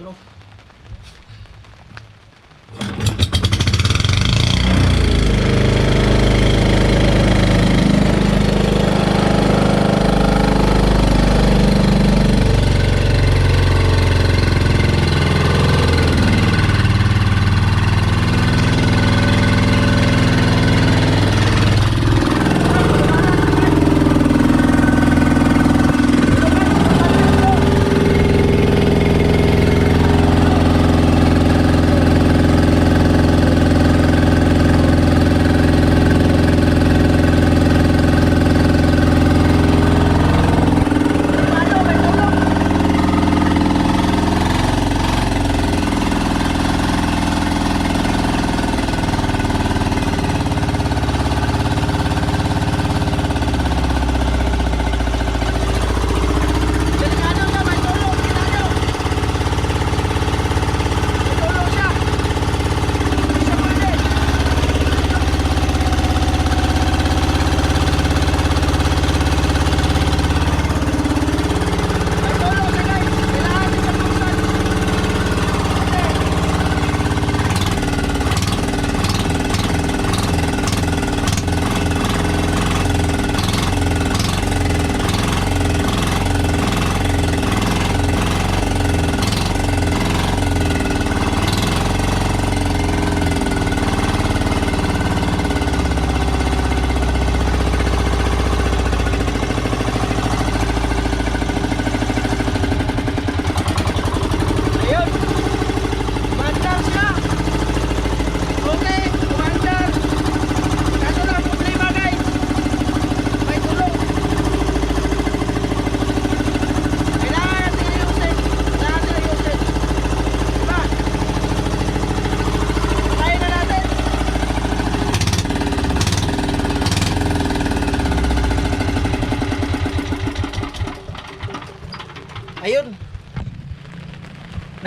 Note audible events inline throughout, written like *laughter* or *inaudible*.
Pero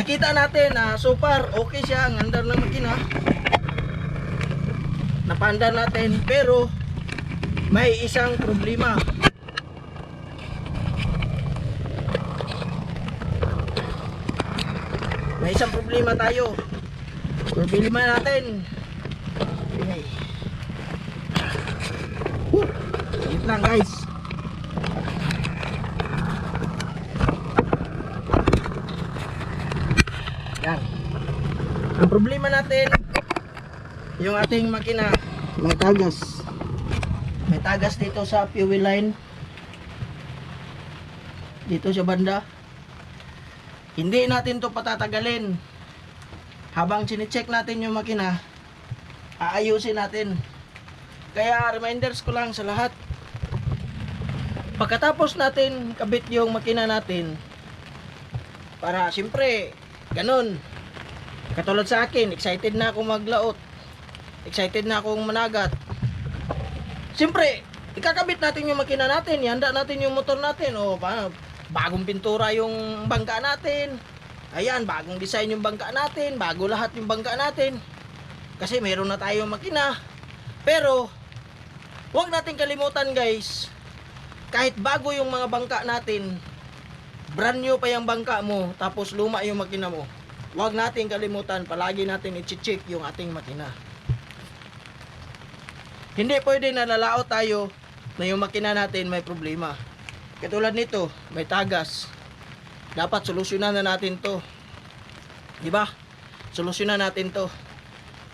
nakikita natin na so far okay siya ang andar ng makina. Napanda natin pero may isang problema. May isang problema tayo. Problema natin. Woo! Wait lang guys. Problema natin, yung ating makina, may tagas. May tagas dito sa fuel line. Dito sa banda. Hindi natin to patatagalin. Habang sine-check natin yung makina, aayusin natin. Kaya reminders ko lang sa lahat. Pagkatapos natin kabit yung makina natin, para siyempre, ganun. Katulad sa akin, excited na akong maglaot. Excited na akong managat. Siyempre, ikakabit natin yung makina natin, ihanda natin yung motor natin. O, paano? Bagong pintura yung bangka natin. Ayan, bagong design yung bangka natin. Bago lahat yung bangka natin. Kasi meron na tayong makina. Pero, huwag natin kalimutan guys. Kahit bago yung mga bangka natin, brand new pa yung bangka mo, tapos luma yung makina mo. Huwag natin kalimutan, palagi natin i-check yung ating makina. Hindi pwede na lalao tayo na yung makina natin may problema. Katulad nito, may tagas. Dapat solusyonan na natin to. Di ba? Solusyonan natin to.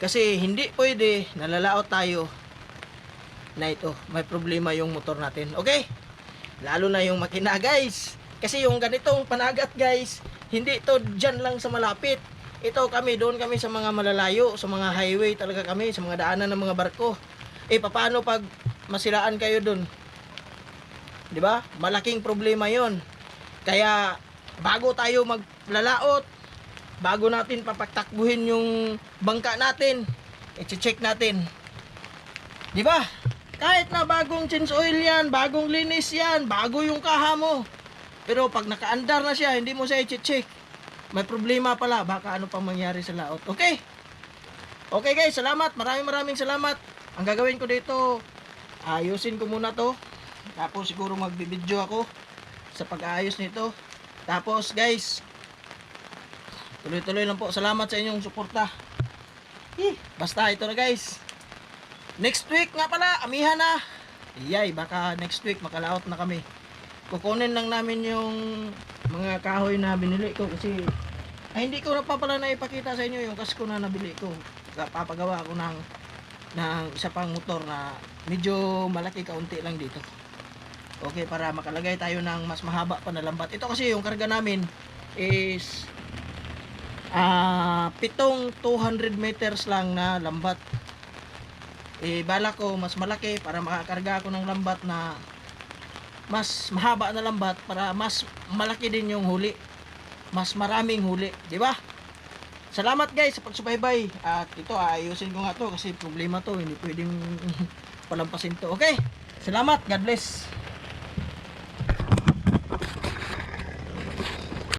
Kasi hindi pwede nalalao tayo na ito, may problema yung motor natin. Okay? Lalo na yung makina, guys. Kasi yung ganitong panagat, guys, hindi to dyan lang sa malapit. Ito kami, doon kami sa mga malalayo, sa mga highway talaga kami, sa mga daanan ng mga barko. Eh, paano pag masiraan kayo doon? 'Di ba? Malaking problema 'yon. Kaya bago tayo maglalaot, bago natin papagtakbuhin yung bangka natin, i-check natin. 'Di ba? Kahit na bagong change oil 'yan, bagong linis 'yan, bago yung kaha mo. Pero pag nakaandar na siya, hindi mo siya i-check. May problema pala, baka ano pang mangyari sa laot. Okay? Okay guys, salamat. Maraming maraming salamat. Ang gagawin ko dito, ayusin ko muna to. Tapos siguro magbibideo ako sa pag-aayos nito. Tapos guys, tuloy-tuloy lang po. Salamat sa inyong suporta. Basta ito na guys. Next week nga pala, amihan na. Iyay, baka next week makalaot na kami. Kukunin lang namin yung mga kahoy na binili ko kasi ay hindi ko na pa pala naipakita sa inyo yung kasko na nabili ko. Papagawa ako ng ng isa pang motor na medyo malaki kaunti lang dito. Okay, para makalagay tayo ng mas mahaba pa na lambat. Ito kasi yung karga namin is ah pitong 200 meters lang na lambat. Eh, bala ko mas malaki para makakarga ako ng lambat na mas mahaba na lambat para mas malaki din yung huli. Mas maraming huli, di ba? Salamat guys sa pagsubaybay. At ito ayusin ko nga to kasi problema to, hindi pwedeng *laughs* palampasin to. Okay? Salamat, God bless.